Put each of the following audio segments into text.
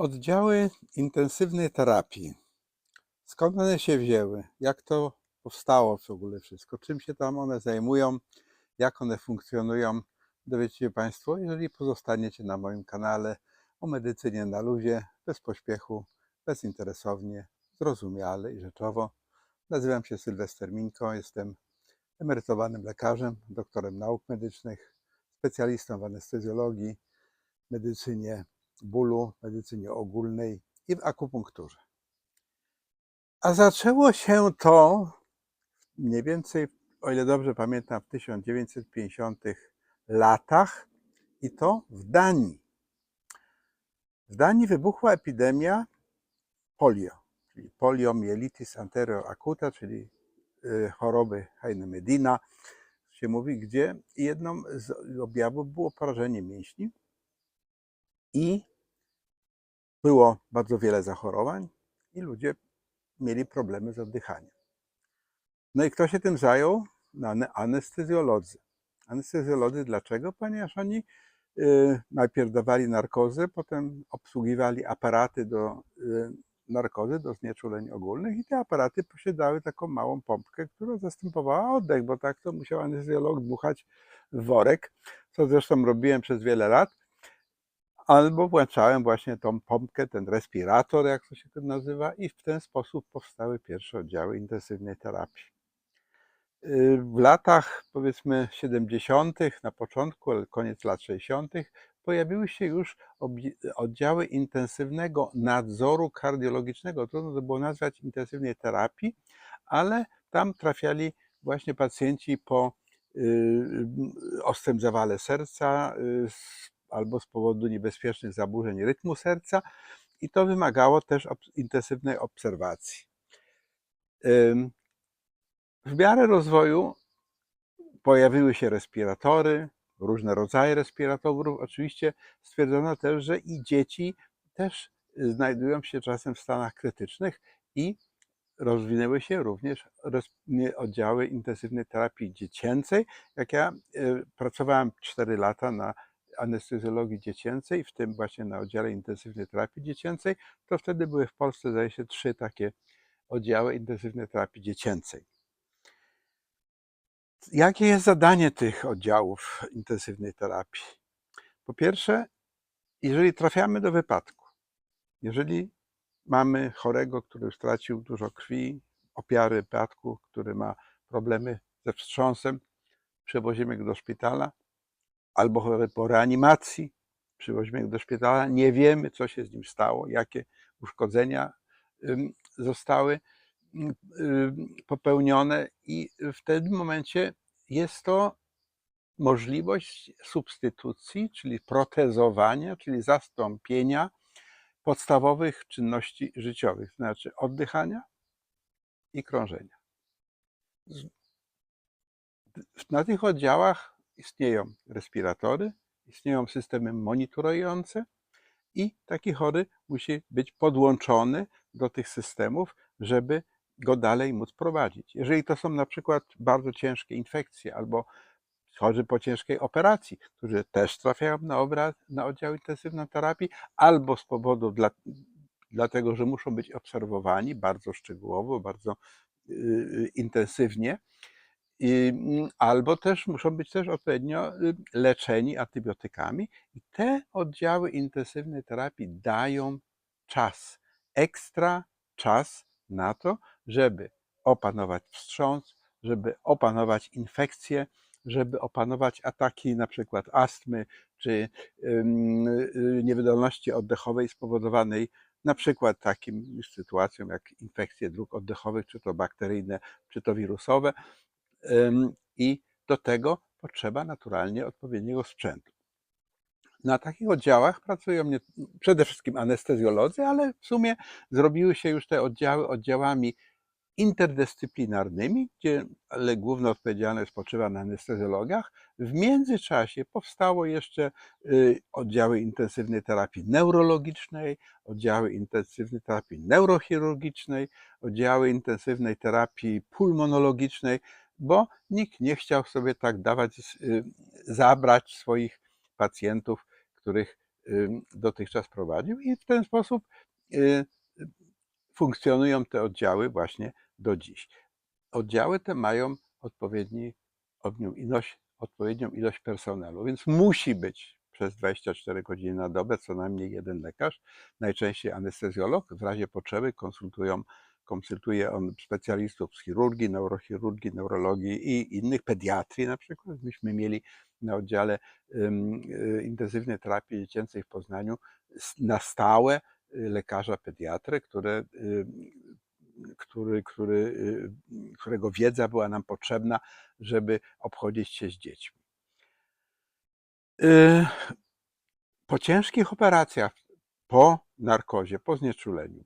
Oddziały intensywnej terapii. Skąd one się wzięły? Jak to powstało w ogóle wszystko? Czym się tam one zajmują? Jak one funkcjonują? Dowiecie się Państwo, jeżeli pozostaniecie na moim kanale o medycynie na luzie, bez pośpiechu, bezinteresownie, zrozumiale i rzeczowo. Nazywam się Sylwester Mińko, jestem emerytowanym lekarzem, doktorem nauk medycznych, specjalistą w anestezjologii, medycynie bólu, medycynie ogólnej i w akupunkturze. A zaczęło się to mniej więcej, o ile dobrze pamiętam, w 1950 latach i to w Danii. W Danii wybuchła epidemia polio, czyli poliomielitis anterioacuta, czyli y, choroby Heinemedina, się mówi, gdzie jedną z objawów było porażenie mięśni i było bardzo wiele zachorowań i ludzie mieli problemy z oddychaniem. No i kto się tym zajął? No, ane- anestezjolodzy. Anestezjolodzy dlaczego? Ponieważ oni y, najpierw dawali narkozę, potem obsługiwali aparaty do y, narkozy, do znieczuleń ogólnych i te aparaty posiadały taką małą pompkę, która zastępowała oddech, bo tak to musiał anestezjolog dmuchać w worek, co zresztą robiłem przez wiele lat albo włączałem właśnie tą pompkę, ten respirator, jak to się to nazywa, i w ten sposób powstały pierwsze oddziały intensywnej terapii. Y, W latach powiedzmy 70., na początku, ale koniec lat 60., pojawiły się już oddziały intensywnego nadzoru kardiologicznego. Trudno to było nazwać intensywnej terapii, ale tam trafiali właśnie pacjenci po y, ostrym zawale serca y, z- albo z powodu niebezpiecznych zaburzeń rytmu serca i to wymagało też intensywnej obserwacji. W miarę rozwoju pojawiły się respiratory, różne rodzaje respiratorów. Oczywiście stwierdzono też, że i dzieci też znajdują się czasem w stanach krytycznych i rozwinęły się również oddziały intensywnej terapii dziecięcej. Jak ja e, pracowałem 4 lata na anestezjologii dziecięcej, w tym właśnie na oddziale intensywnej terapii dziecięcej, to wtedy były w Polsce, zdaje się, trzy takie oddziały intensywnej terapii dziecięcej. Jakie jest zadanie tych oddziałów intensywnej terapii? Po pierwsze, jeżeli trafiamy do wypadku, jeżeli mamy chorego, który stracił dużo krwi, ofiary wypadku, który ma problemy ze wstrząsem, przewozimy go do szpitala, albo chory po reanimacji, przywozimy go do szpitala, nie wiemy, co się z nim stało, jakie uszkodzenia zostały popełnione, i w tym momencie jest to możliwość substytucji, czyli protezowania, czyli zastąpienia podstawowych czynności życiowych, znaczy oddychania i krążenia. Na tych oddziałach istnieją respiratory, istnieją systemy monitorujące i taki chory musi być podłączony do tych systemów, żeby go dalej móc prowadzić. Jeżeli to są na przykład bardzo ciężkie infekcje albo chorzy po ciężkiej operacji, którzy też trafiają na, obra- na oddział intensywnej terapii, albo z powodu dla, dlatego, że muszą być obserwowani bardzo szczegółowo, bardzo yy, intensywnie, i, mm, albo też muszą być też odpowiednio y, leczeni antybiotykami. I te oddziały intensywnej terapii dają czas, ekstra czas na to, żeby opanować wstrząs, żeby opanować infekcje, żeby opanować ataki na przykład astmy czy y, niewydolności oddechowej spowodowanej na przykład takim sytuacją jak infekcje dróg oddechowych, czy to bakteryjne, czy to wirusowe. I do tego potrzeba naturalnie odpowiedniego sprzętu. Na takich oddziałach pracują nie, przede wszystkim anestezjolodzy, ale w sumie zrobiły się już te oddziały oddziałami interdyscyplinarnymi, gdzie ale główna odpowiedzialność spoczywa na anestezjologach. W międzyczasie powstało jeszcze y, oddziały intensywnej terapii neurologicznej, oddziały intensywnej terapii neurochirurgicznej, oddziały intensywnej terapii pulmonologicznej, bo nikt nie chciał sobie tak dawać, y, zabrać swoich pacjentów, których ym, dotychczas prowadził i w ten sposób y, funkcjonują te oddziały właśnie do dziś. Oddziały te mają odpowiedni, ilość, odpowiednią ilość personelu, więc musi być przez 24 godziny na dobę co najmniej jeden lekarz, najczęściej anestezjolog. W razie potrzeby konsultują, konsultuje on specjalistów z chirurgii, neurochirurgii, neurologii i innych, pediatrii na przykład. Myśmy mieli na oddziale y, intensywnej terapii dziecięcej w Poznaniu na stałe y, lekarza pediatrę, który, który, y, którego wiedza była nam potrzebna, żeby obchodzić się z dziećmi. Po ciężkich operacjach, po narkozie, po znieczuleniu,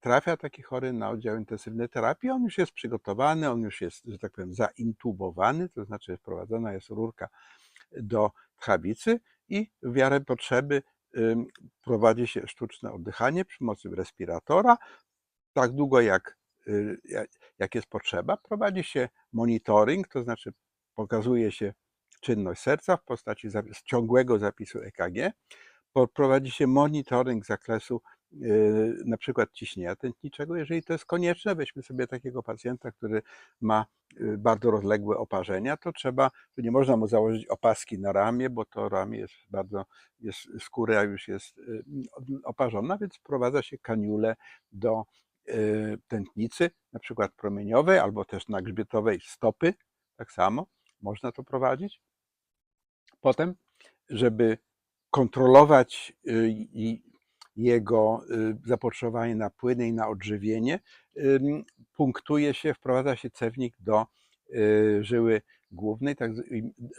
trafia taki chory na oddział intensywnej terapii, on już jest przygotowany, on już jest, że tak powiem, zaintubowany, to znaczy wprowadzona jest rurka do tchawicy i w miarę potrzeby prowadzi się sztuczne oddychanie przy pomocy respiratora, tak długo jak, y, jak, jest potrzeba. Prowadzi się monitoring, to znaczy pokazuje się czynność serca w postaci ciągłego zapisu EKG. Prowadzi się monitoring zakresu na przykład ciśnienia tętniczego, jeżeli to jest konieczne. Weźmy sobie takiego pacjenta, który ma y, bardzo rozległe oparzenia, to trzeba, to nie można mu założyć opaski na ramię, bo to ramię jest bardzo, jest, skóra już jest y, oparzona, więc wprowadza się kaniulę do y, tętnicy, na przykład promieniowej albo też na grzbietowej stopy, tak samo można to prowadzić. Potem, żeby kontrolować y, i jego y, zapotrzebowanie na płyny i na odżywienie, punktuje się, wprowadza się cewnik do y, żyły głównej tak,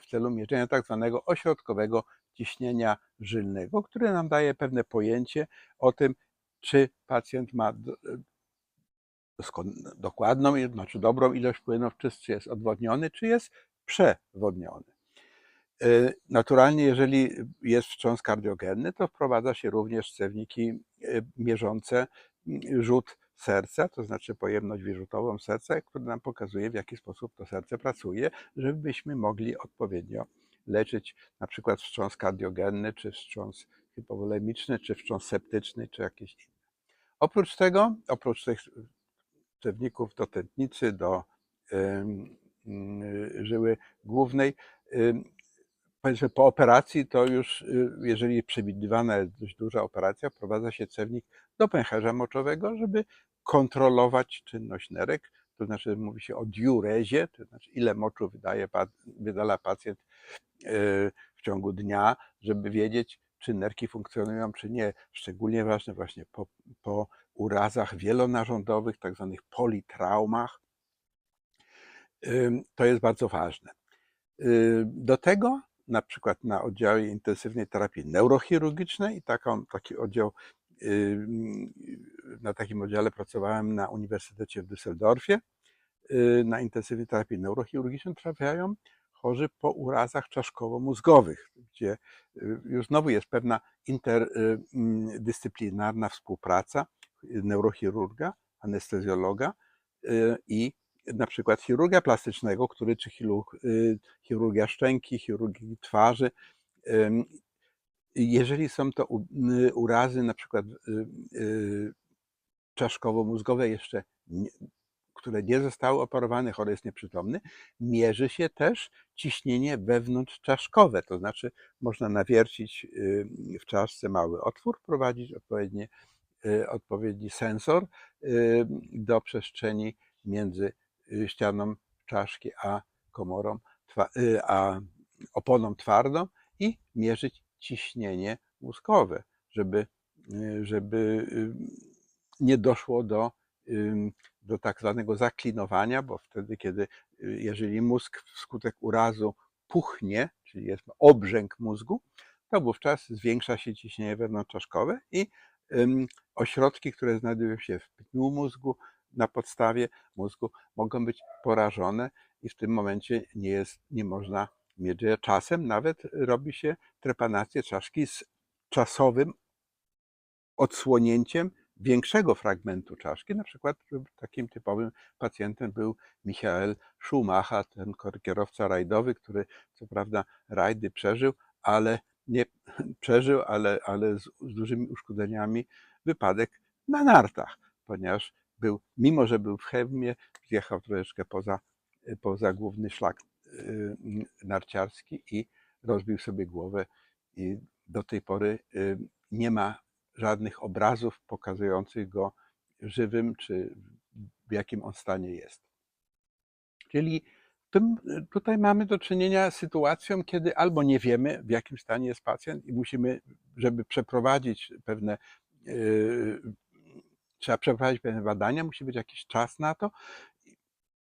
w celu mierzenia tak zwanego ośrodkowego ciśnienia żylnego, które nam daje pewne pojęcie o tym, czy pacjent ma dokładną, znaczy dobrą ilość płynów, czy jest odwodniony, czy jest przewodniony. Y, Naturalnie, jeżeli jest wstrząs kardiogenny, to wprowadza się również cewniki y, mierzące y, rzut serca, to znaczy pojemność wyrzutową serca, który nam pokazuje, w jaki sposób to serce pracuje, żebyśmy mogli odpowiednio leczyć na przykład wstrząs kardiogenny, czy wstrząs hipowolemiczny, czy wstrząs septyczny, czy jakieś inne. Oprócz tego, oprócz tych cewników do tętnicy, do ym, y, żyły głównej, ym, powiedzmy po operacji to już, y, jeżeli przewidywana jest dość duża operacja, wprowadza się cewnik do pęcherza moczowego, żeby kontrolować czynność nerek, to znaczy mówi się o diurezie, to znaczy ile moczu wydaje, wydala pacjent y, w ciągu dnia, żeby wiedzieć, czy nerki funkcjonują, czy nie. Szczególnie ważne właśnie po, po urazach wielonarządowych, tak zwanych politraumach. To jest bardzo ważne. Y, Do tego na przykład na oddziale intensywnej terapii neurochirurgicznej i taką, taki oddział, y, na takim oddziale pracowałem na Uniwersytecie w Düsseldorfie. Y, Na intensywnej terapii neurochirurgicznej trafiają chorzy po urazach czaszkowo-mózgowych, gdzie y, już znowu jest pewna interdyscyplinarna współpraca neurochirurga, anestezjologa y, i na przykład chirurga plastycznego, który czy y, chirurgia szczęki, chirurgii twarzy. Jeżeli są to y, urazy na przykład y, czaszkowo-mózgowe jeszcze, które nie zostały operowane, chory jest nieprzytomny, mierzy się też ciśnienie wewnątrzczaszkowe, to znaczy można nawiercić w czaszce mały otwór, prowadzić odpowiednie, odpowiedni sensor do przestrzeni między ścianą czaszki a komorą, y, a oponą twardą i mierzyć ciśnienie mózgowe, żeby, y, żeby y, nie doszło do, do tak zwanego zaklinowania, bo wtedy, kiedy y, jeżeli mózg wskutek urazu puchnie, czyli jest obrzęk mózgu, to wówczas zwiększa się ciśnienie wewnątrzczaszkowe i ośrodki, które znajdują się w pniu mózgu, na podstawie mózgu, mogą być porażone i w tym momencie nie, jest, nie można mieć. Czasem nawet robi się trepanację czaszki z czasowym odsłonięciem większego fragmentu czaszki. Na przykład takim typowym pacjentem był Michael Schumacher, ten kierowca rajdowy, który co prawda rajdy przeżył, ale nie przeżył, ale, ale z, z dużymi uszkodzeniami wypadek na nartach, ponieważ był, mimo że był w Chełmie, zjechał troszeczkę poza, poza główny szlak y, narciarski i rozbił sobie głowę i do tej pory y, nie ma żadnych obrazów pokazujących go żywym, czy w jakim on stanie jest. Czyli tym, tutaj mamy do czynienia z sytuacją, kiedy albo nie wiemy, w jakim stanie jest pacjent i musimy, żeby przeprowadzić pewne, trzeba przeprowadzić pewne badania, musi być jakiś czas na to.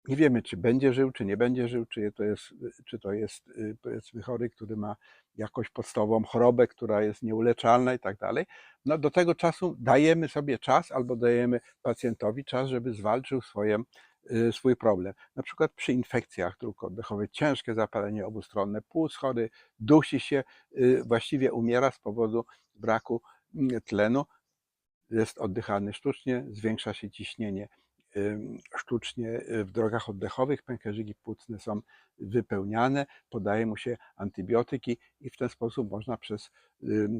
Nie wiemy, czy będzie żył, czy nie będzie żył, czy to jest, czy to jest yy, powiedzmy chory, który ma jakąś podstawową chorobę, która jest nieuleczalna i tak dalej. No do tego czasu dajemy sobie czas albo dajemy pacjentowi czas, żeby zwalczył swoje Y, swój problem. Na przykład przy infekcjach dróg oddechowych, ciężkie zapalenie obustronne płuc, chory dusi się, y, właściwie umiera z powodu braku mm, tlenu, jest oddychany sztucznie, zwiększa się ciśnienie sztucznie y, w drogach oddechowych, pęcherzyki płucne są wypełniane, podaje mu się antybiotyki i w ten sposób można przez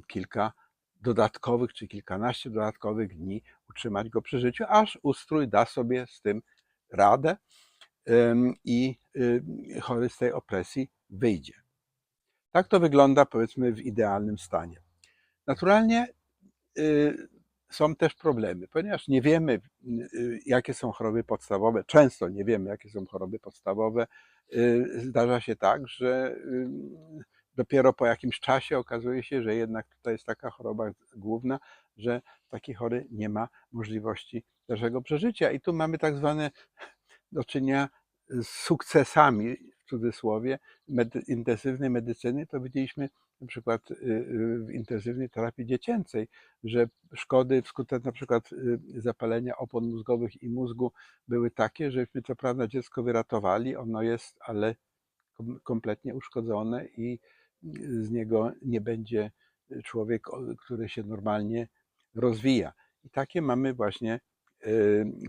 kilka dodatkowych czy kilkanaście dodatkowych dni utrzymać go przy życiu, aż ustrój da sobie z tym radę i chory z tej opresji wyjdzie. Tak to wygląda powiedzmy w idealnym stanie. Naturalnie y, są też problemy, ponieważ nie wiemy, y, jakie są choroby podstawowe. Często nie wiemy, jakie są choroby podstawowe. Y, zdarza się tak, że dopiero po jakimś czasie okazuje się, że jednak tutaj jest taka choroba główna, że taki chory nie ma możliwości dalszego przeżycia. I tu mamy tak zwane do czynienia z sukcesami, cudzysłowie, medy, intensywnej medycyny. To widzieliśmy na przykład y, y, w intensywnej terapii dziecięcej, że szkody wskutek na przykład y, zapalenia opon mózgowych i mózgu były takie, żeśmy co prawda dziecko wyratowali, ono jest ale kompletnie uszkodzone i z niego nie będzie człowiek, który się normalnie rozwija. I takie mamy właśnie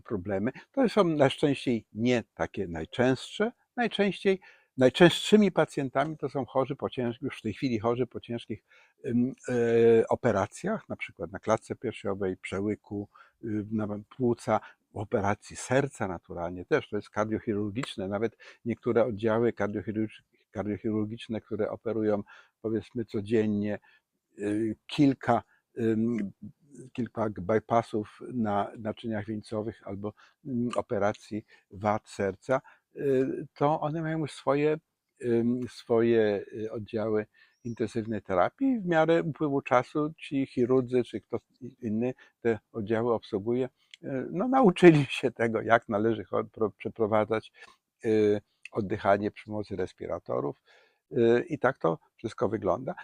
problemy. To są najczęściej nie takie najczęstsze. Najczęściej, najczęstszymi pacjentami to są chorzy po ciężkich, już w tej chwili chorzy po ciężkich e, operacjach, na przykład na klatce piersiowej, przełyku, na płuca, operacji serca naturalnie też, to jest kardiochirurgiczne, nawet niektóre oddziały kardiochirurgiczne, które operują powiedzmy codziennie y, kilka kilka bypassów na naczyniach wieńcowych albo mm, operacji wad serca, y, to one mają już swoje, swoje y, oddziały intensywnej terapii. W miarę upływu czasu ci chirurdzy czy ktoś inny te oddziały obsługuje, y, no, nauczyli się tego, jak należy przeprowadzać oddychanie przy pomocy respiratorów. I tak to wszystko wygląda.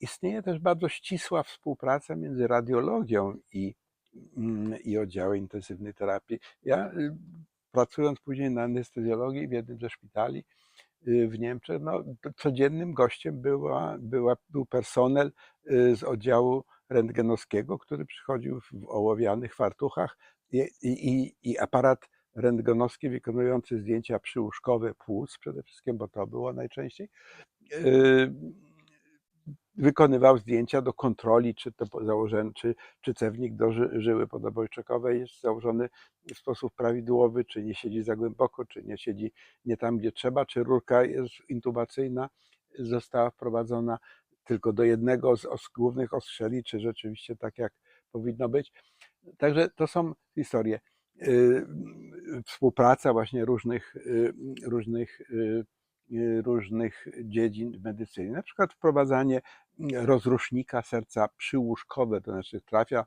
Istnieje też bardzo ścisła współpraca między radiologią i, mm, i oddziałem intensywnej terapii. Ja pracując później na anestezjologii w jednym ze szpitali y, w Niemczech, no, codziennym gościem była, była, był personel y, z oddziału rentgenowskiego, który przychodził w ołowianych fartuchach i, i, i aparat rentgenowski wykonujący zdjęcia przyłóżkowe płuc przede wszystkim, bo to było najczęściej, yy, wykonywał zdjęcia do kontroli, czy to założony, czy, czy cewnik do ży, żyły podobojczekowej jest założony w sposób prawidłowy, czy nie siedzi za głęboko, czy nie siedzi nie tam, gdzie trzeba, czy rurka jest intubacyjna została wprowadzona tylko do jednego z os, głównych ostrzeli, czy rzeczywiście tak jak powinno być. Także to są historie. Y, współpraca właśnie różnych, y, różnych, y, różnych dziedzin w medycynie. Na przykład wprowadzanie rozrusznika serca przyłóżkowe, to znaczy trafia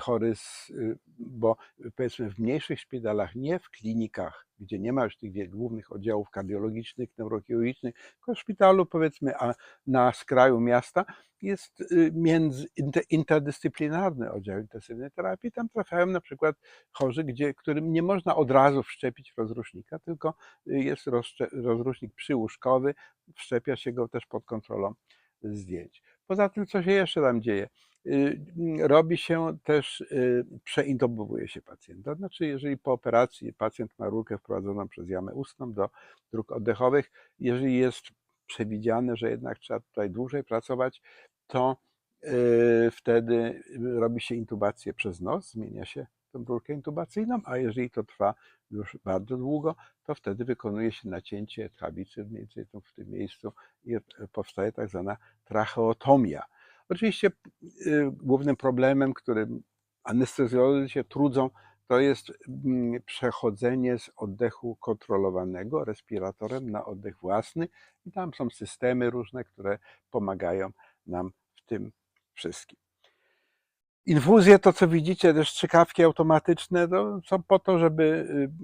chory, z, bo powiedzmy w mniejszych szpitalach, nie w klinikach, gdzie nie ma już tych głównych oddziałów kardiologicznych, neurochirurgicznych, tylko w szpitalu powiedzmy a na skraju miasta jest y, między, interdyscyplinarny oddział intensywnej terapii. Tam trafiają na przykład chorzy, gdzie, którym nie można od razu wszczepić rozrusznika, tylko jest rozrusznik przyłóżkowy, wszczepia się go też pod kontrolą zdjęć. Poza tym, co się jeszcze tam dzieje? Y, robi się też, y, przeintubowuje się pacjenta. Znaczy, jeżeli po operacji pacjent ma rurkę wprowadzoną przez jamę ustną do dróg oddechowych, jeżeli jest przewidziane, że jednak trzeba tutaj dłużej pracować, to yy, wtedy robi się intubację przez nos, zmienia się tą rurkę intubacyjną, a jeżeli to trwa już bardzo długo, to wtedy wykonuje się nacięcie trawicy tu w tym miejscu i powstaje tak zwana tracheotomia. Oczywiście y, głównym problemem, którym anestezjolodzy się trudzą, to jest mm, przechodzenie z oddechu kontrolowanego respiratorem na oddech własny i tam są systemy różne, które pomagają nam w tym wszystkim. Infuzje, to co widzicie, te strzykawki automatyczne, to są po to, żeby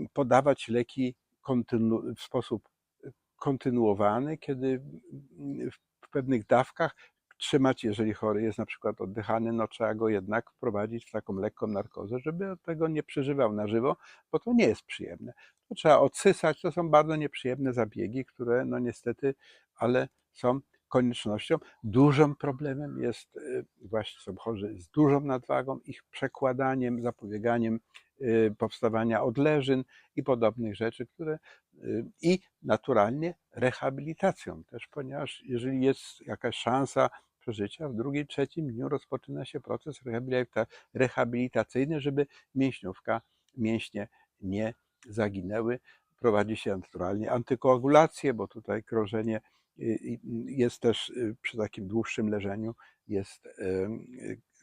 y, podawać leki kontynu- w sposób kontynuowany, kiedy w pewnych dawkach trzymać, jeżeli chory jest na przykład oddychany, no trzeba go jednak wprowadzić w taką lekką narkozę, żeby tego nie przeżywał na żywo, bo to nie jest przyjemne. To trzeba odsysać, to są bardzo nieprzyjemne zabiegi, które no niestety, ale są koniecznością. Dużym problemem jest y, właśnie są chorzy z dużą nadwagą, ich przekładaniem, zapobieganiem y, powstawania odleżyn i podobnych rzeczy, które y, i naturalnie rehabilitacją też, ponieważ jeżeli jest jakaś szansa przeżycia, w drugim, trzecim dniu rozpoczyna się proces rehabilita- rehabilitacyjny, żeby mięśniówka, mięśnie nie zaginęły. Prowadzi się naturalnie antykoagulację, bo tutaj krążenie jest też y, przy takim dłuższym leżeniu jest y,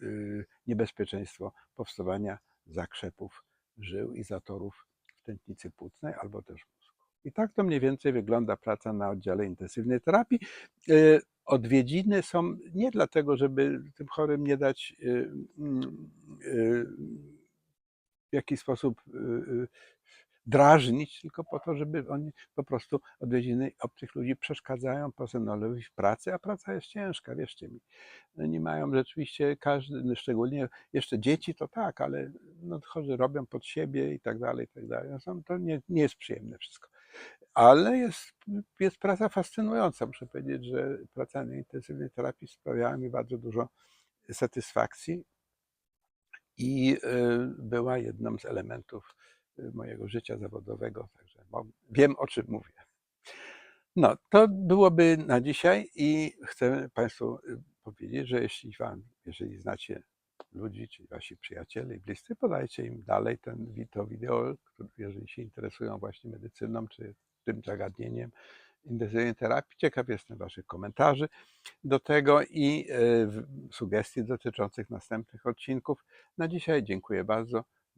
y, niebezpieczeństwo powstawania zakrzepów żył i zatorów w tętnicy płucnej albo też mózgu. I tak to mniej więcej wygląda praca na oddziale intensywnej terapii. Odwiedziny są nie dlatego, żeby tym chorym nie dać mm, w jakiś sposób drażnić, tylko po to, żeby oni po prostu odwiedziny obcych ludzi przeszkadzają personelowi w pracy, a praca jest ciężka, wierzcie mi. Oni mają rzeczywiście każdy, no szczególnie jeszcze dzieci to tak, ale no, chorzy robią pod siebie i tak dalej, i tak dalej. No, to nie, nie jest przyjemne wszystko. Ale jest, jest praca fascynująca. Muszę powiedzieć, że praca na intensywnej terapii sprawiała mi bardzo dużo satysfakcji i y, była jedną z elementów mojego życia zawodowego, także wiem o czym mówię. No, to byłoby na dzisiaj i chcę Państwu y, powiedzieć, że jeśli Wam, jeżeli znacie ludzi, czy Wasi przyjaciele i bliscy, podajcie im dalej ten, to wideo, jeżeli się interesują właśnie medycyną, czy tym zagadnieniem intensywnej terapii. Ciekaw jestem Waszych komentarzy do tego i y, sugestii dotyczących następnych odcinków. Na dzisiaj dziękuję bardzo.